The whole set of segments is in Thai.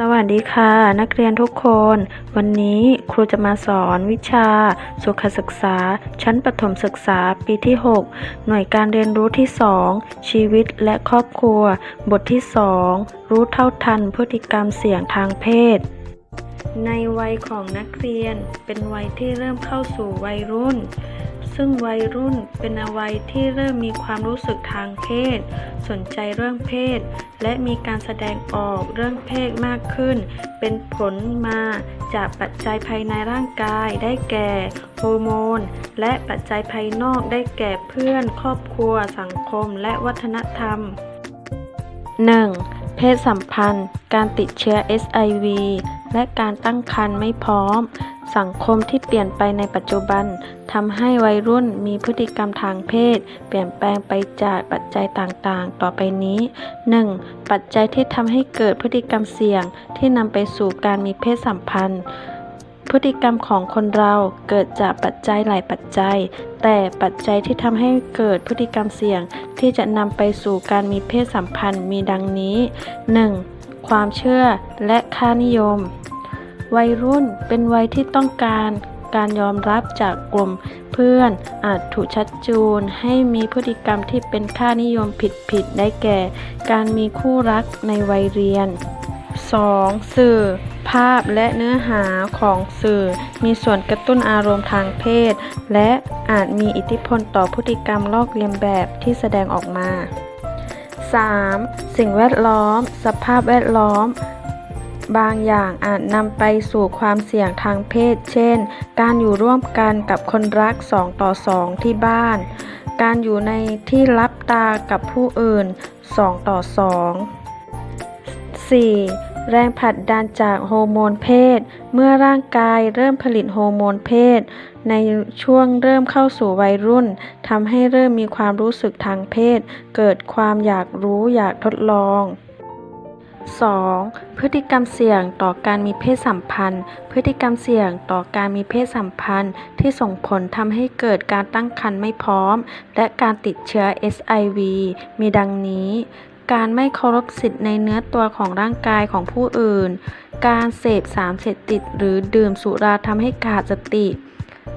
สวัสดีค่ะ นักเรียนทุกคน วันนี้ครูจะมาสอนวิชา สุขศึกษา ชั้นประถมศึกษาปีที่ 6 หน่วยการเรียนรู้ที่ 2 ชีวิตและครอบครัว บทที่ 2 รู้เท่าทันพฤติกรรมเสี่ยงทางเพศ ในวัยของนักเรียนเป็นวัยที่เริ่มเข้าสู่วัยรุ่น ซึ่งวัยรุ่นเป็นวัยที่เริ่มมีความรู้สึกทางเพศ สนใจเรื่องเพศ และมีการแสดงออกเรื่องเพศมากขึ้น เป็นผลมาจากปัจจัยภายในร่างกายได้แก่ฮอร์โมน และปัจจัยภายนอกได้แก่เพื่อน ครอบครัว สังคม และวัฒนธรรม 1. เพศสัมพันธ์ การติดเชื้อ SIV และการตั้งครรภ์ไม่พร้อม สังคมที่เปลี่ยนไปในปัจจุบันทำให้วัยรุ่นมีพฤติกรรมทางเพศ เปลี่ยนแปลงไปจากปัจจัยต่างๆ ต่อไปนี้ 1. ปัจจัยที่ทำให้เกิดพฤติกรรมเสี่ยงที่นำไปสู่การมีเพศสัมพันธ์ พฤติกรรมของคนเราเกิดจากปัจจัยหลายปัจจัย แต่ปัจจัยที่ทำให้เกิดพฤติกรรมเสี่ยง ที่จะนำไปสู่การมีเพศสัมพันธ์มีดังนี้ 1. ความเชื่อและค่านิยม วัยรุ่นเป็นวัยที่ต้องการการยอมรับจากกลุ่มเพื่อนอาจถูกชักจูนให้มีพฤติกรรมที่เป็นค่านิยมผิดๆได้แก่ การมีคู่รักในวัยเรียน 2. สื่อาพและเนื้อหาของสื่อ มีส่วนกระตุ้นอารมณ์ทางเพศ และอาจมีอิทธิพลต่อพฤติกรรมลอกเลียนแบบที่แสดงออกมา 3. สิ่งแวดล้อม สภาพแวดล้อม บางอย่างอาจนำไปสู่ความเสี่ยงทางเพศ เช่น การอยู่ร่วมกันกับคนรัก 2 ต่อ 2 ที่บ้าน การอยู่ในที่ลับตากับผู้อื่น 2 ต่อ 2 4. แรงผลักดันจากฮอร์โมนเพศ เมื่อร่างกายเริ่มผลิตฮอร์โมนเพศ ในช่วงเริ่มเข้าสู่วัยรุ่นทำให้เริ่มมีความรู้สึกทางเพศ เกิดความอยากรู้อยากทดลอง 2. พฤติกรรมเสี่ยงต่อการมีเพศสัมพันธ์ พฤติกรรมเสี่ยงต่อการมีเพศสัมพันธ์ ที่ส่งผลทำให้เกิดการตั้งครรภ์ไม่พร้อม และการติดเชื้อ SIV มีดังนี้ การไม่เคารพสิทธิ์ในเนื้อตัวของร่างกายของผู้อื่น การเสพสารเสพติดหรือดื่มสุราทำให้ขาดสติ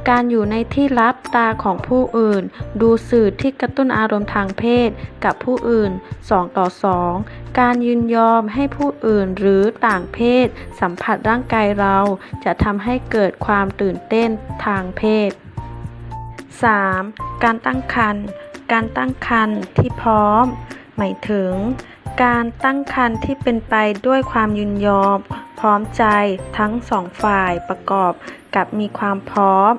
การอยู่ในที่ลับตาของผู้อื่น ดูสื่อที่กระตุ้นอารมณ์ทางเพศกับผู้อื่น 2 ต่อ 2 การยินยอมให้ผู้อื่นหรือต่างเพศ สัมผัสร่างกายเรา จะทำให้เกิดความตื่นเต้นทางเพศ 3. การตั้งครรภ์การตั้งครรภ์ที่พร้อม หมายถึง การตั้งครรภ์ที่เป็นไปด้วยความยินยอม พร้อมใจทั้งสองฝ่ายประกอบกับมีความพร้อม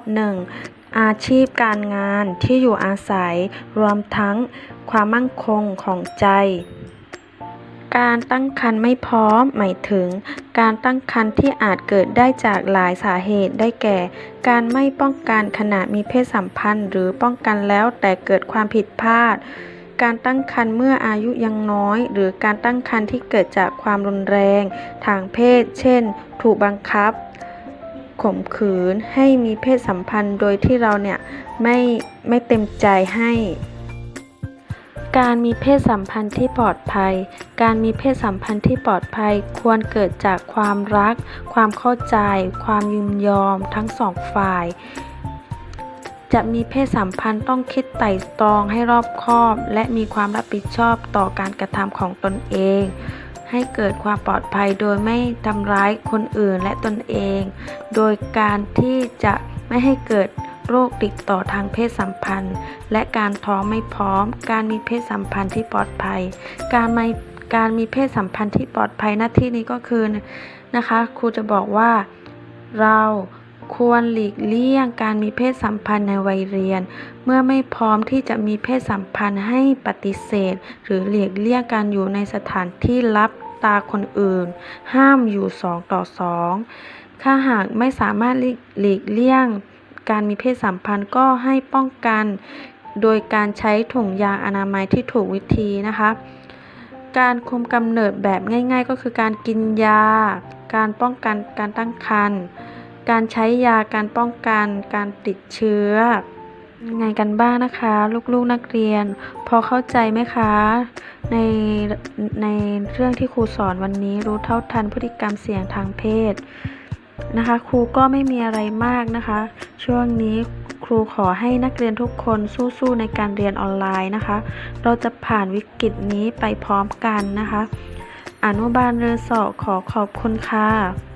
1. อาชีพการงานที่อยู่อาศัย รวมทั้งความมั่นคงของใจการตั้งครรภ์ไม่พร้อม หมายถึง การตั้งครรภ์ที่อาจเกิดได้จากหลายสาเหตุได้แก่ การไม่ป้องกันขณะมีเพศสัมพันธ์ หรือป้องกันแล้วแต่เกิดความผิดพลาด การตั้งครรภ์เมื่ออายุยังน้อย หรือการตั้งครรภ์ที่เกิดจากความรุนแรง ทางเพศ เช่น ถูกบังคับ ข่มขืนให้มีเพศสัมพันธ์โดยที่เราเนี่ยไม่ไม่เต็มใจให้ การมีเพศสัมพันธ์ที่ปลอดภัย การมีเพศสัมพันธ์ที่ปลอดภัยควรเกิดจากความรัก ความเข้าใจ ความยินยอมทั้งสองฝ่าย จะมีเพศสัมพันธ์ต้องคิดไตร่ตรองให้รอบคอบ และมีความรับผิดชอบต่อการกระทำของตนเอง ให้เกิดความปลอดภัยโดยไม่ทำร้ายคนอื่นและตนเอง โดยการที่จะไม่ให้เกิดโรคติดต่อทางเพศสัมพันธ์ และการท้องไม่พร้อม การมีเพศสัมพันธ์ที่ปลอดภัย การไม่การมีเพศสัมพันธ์ที่ปลอดภัยหน้าที่นี้ก็คือนะคะครูจะบอกว่าเรา ควรหลีกเลี่ยงการมีเพศสัมพันธ์ในวัยเรียน เมื่อไม่พร้อมที่จะมีเพศสัมพันธ์ให้ปฏิเสธ หรือหลีกเลี่ยงการอยู่ในสถานที่รับตาคนอื่น ห้ามอยู่2ต่อ2ถ้าหากไม่สามารถหลีกเลี่ยง การมีเพศสัมพันธ์ก็ให้ป้องกัน โดยการใช้ถุงยางอนามัยที่ถูกวิธีนะคะ การคุมกำเนิดแบบง่าย ๆ ก็คือการกินยา การป้องกันการตั้งครรภ์ การใช้ยาการป้องกันการติดเชื้อยังไงกันบ้างนะคะ ลูกๆนักเรียน พอเข้าใจไหมคะ ในในเรื่องที่ครูสอนวันนี้รู้เท่าทันพฤติกรรมเสี่ยงทางเพศนะคะ ครูก็ไม่มีอะไรมากนะคะ ช่วงนี้ครูขอให้นักเรียนทุกคนสู้ๆในการเรียนออนไลน์นะคะ เราจะผ่านวิกฤตนี้ไปพร้อมกันนะคะ อนุบาลเรือสอขอขอบคุณค่ะ